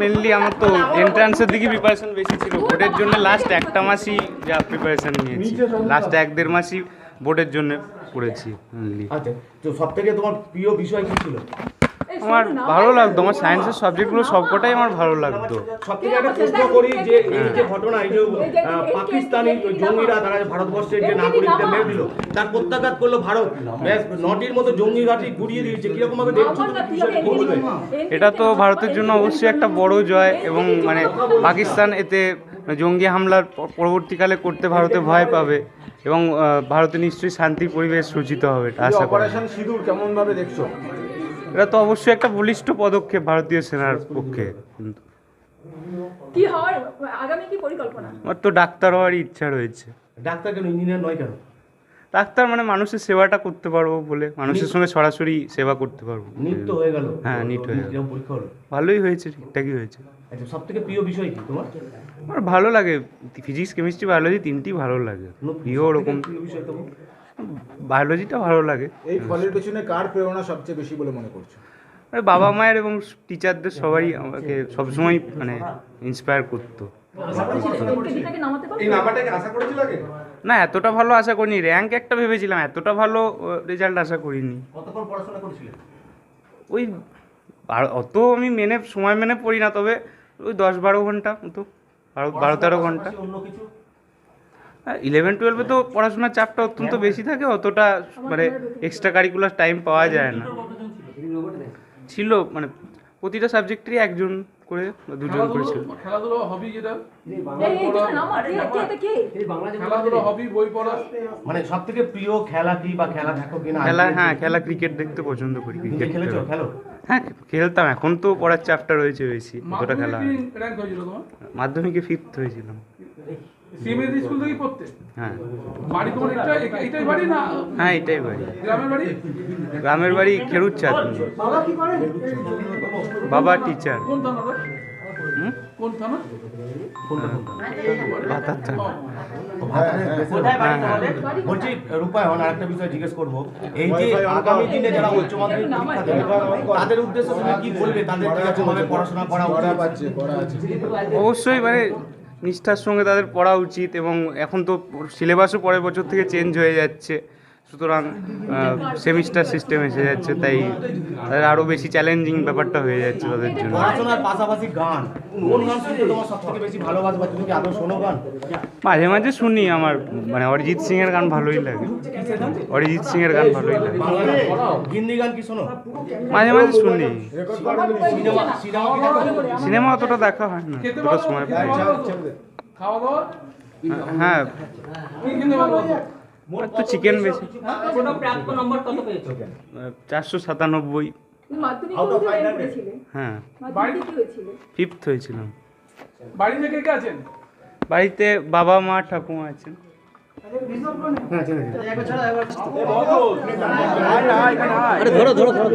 Mainly আমার তো এন্ট্রান্সের দিকে প্রিপারেশন বেশি ছিল। বোর্ডের জন্য লাস্ট একটা মাসই যা প্রিপারেশন নিয়েছি। লাস্ট এক দেড় মাসই বোর্ডের জন্য পড়েছি মেনলি আচ্ছা তো সব থেকে তোমার প্রিয় বিষয় কি ছিল? আমার ভালো লাগতো আমার সায়েন্সের সাবজেক্টগুলো সবকটাই আমার ভালো লাগতো। সব থেকে একটা প্রশ্ন করি যে এই যে ঘটনা এই যে পাকিস্তানি জঙ্গিরা তারা ভারতবর্ষের যে নাগরিকদের মেরে দিল তার প্রত্যাঘাত করল ভারত। ব্যাস নটির মতো জঙ্গি ঘাটি গুড়িয়ে দিয়েছে কীরকম ভাবে দেখছ এটা তো ভারতের জন্য অবশ্যই একটা বড় জয় এবং মানে পাকিস্তান এতে জঙ্গি হামলার পরবর্তীকালে করতে ভারতে ভয় পাবে এবং ভারতে নিশ্চয়ই শান্তি পরিবেশ সূচিত হবে আশা করি অপারেশন সিঁদুর কেমন ভাবে দেখছ? এটা তো অবশ্যই একটা বলিষ্ঠ পদক্ষেপ ভারতীয় সেনার পক্ষে। কি হওয়ার আগামী কি পরিকল্পনা? আমার তো ডাক্তার হওয়ারই ইচ্ছা রয়েছে। ডাক্তার কেন? ইঞ্জিনিয়ার নয় কেন? ডাক্তার মানে মানুষের সেবাটা করতে পারব বলে মানুষের সঙ্গে সরাসরি সেবা করতে পারব নিট তো হয়ে গেল। হ্যাঁ, হয়ে গেল। হলো। ভালোই হয়েছে ঠিকঠাকই হয়েছে। আচ্ছা সব থেকে প্রিয় বিষয় কি তোমার? আমার ভালো লাগে ফিজিক্স কেমিস্ট্রি বায়োলজি তিনটি ভালো লাগে। কোনো প্রিয় ওরকম প্রিয় বিষয় তোমার? বায়োলজিটা ভালো লাগে। এই ফলের পেছনে কার প্রেরণা সবচেয়ে বেশি বলে মনে করছ? আর বাবা মায়ের এবং টিচারদের সবাই আমাকে সবসময় মানে ইন্সপায়ার করতো। না এতটা ভালো আশা করিনি। র্যাঙ্ক একটা ভেবেছিলাম এতটা ভালো রেজাল্ট আশা করিনি। কতক্ষণ পড়াশোনা করেছিলে? ওই অত আমি মেনে সময় মেনে পড়ি না তবে ওই দশ বারো ঘণ্টা মতো বারো বারো তেরো ঘণ্টা। অন্য কিছু? ইলেভেন টুয়েলভে তো পড়াশোনার চাপটা অত্যন্ত বেশি থাকে অতটা মানে এক্সট্রা কারিকুলার টাইম পাওয়া যায় না। ছিল? মানে প্রতিটা সাবজেক্টেরই একজন করে বা দুজন করে ছিল খেলাধুলো হবি যেটা? এই এই দুটো নামা কে কে এটা কে খেলাধুলো হবি বই পড়া। মানে সব থেকে প্রিয় খেলা কি বা খেলা থাকো কিনা? খেলা হ্যাঁ খেলা ক্রিকেট দেখতে পছন্দ করি ক্রিকেট খেলেছো? খেলো। হ্যাঁ খেলতাম এখন তো পড়ার চাপটা রয়েছে বেশি অতটা খেলা। হয় মাধ্যমিকে ফিফথ হয়েছিলাম। সিএমএস স্কুল থেকে পড়তে হ্যাঁ। বাড়ি তোমার এটা এটাই বাড়ি না? হ্যাঁ এটাই বাড়ি। গ্রামের বাড়ি? গ্রামের বাড়ি খেরুর চাঁদ। বাবা টিচার কোন থানাটা হুম? কোন থানা? ভাতার থানা। হ্যাঁ, হ্যাঁ। বলছি রূপায়ণ আর একটা বিষয় জিজ্ঞেস করব। এই যে আগামী দিনে যারা উচ্চ মাধ্যমিক তাদের উদ্দেশ্যে তুমি কি বলবে? তাদের ভাবে পড়াশোনা করা করা করা অবশ্যই মানে নিষ্ঠার সঙ্গে তাদের পড়া উচিত এবং এখন তো সিলেবাসও পরের বছর থেকে চেঞ্জ হয়ে যাচ্ছে। সুতরাং সেমিস্টার সিস্টেম এসে যাচ্ছে তাই তাদের আরও বেশি চ্যালেঞ্জিং ব্যাপারটা হয়ে যাচ্ছে তাদের জন্য। পড়াশোনার পাশাপাশি গান কোন গান শুনতে তোমার সব থেকে বেশি ভালোবাসো বা তুমি কি আদৌ শোনো গান? মাঝে মাঝে শুনি আমার মানে অরিজিৎ সিং এর গান ভালোই লাগে। অরিজিৎ সিং এর গান ভালোই লাগে। হিন্দি গান কি শোনো? মাঝে মাঝে শুনি। সিনেমা অতটা দেখা হয় না অতটা সময় পাই। হ্যাঁ। তো চিকেন বেশি। কোনো প্রাপ্ত নম্বর কত পেয়েছ? চারশো সাতানব্বই। হ্যাঁ। মাধ্যমিকে কি হয়েছিল? ফিফথ হয়েছিলাম। কে আছেন? বাড়িতে বাবা মা ঠাকুমা আছেন। ধরো ধরো ধরো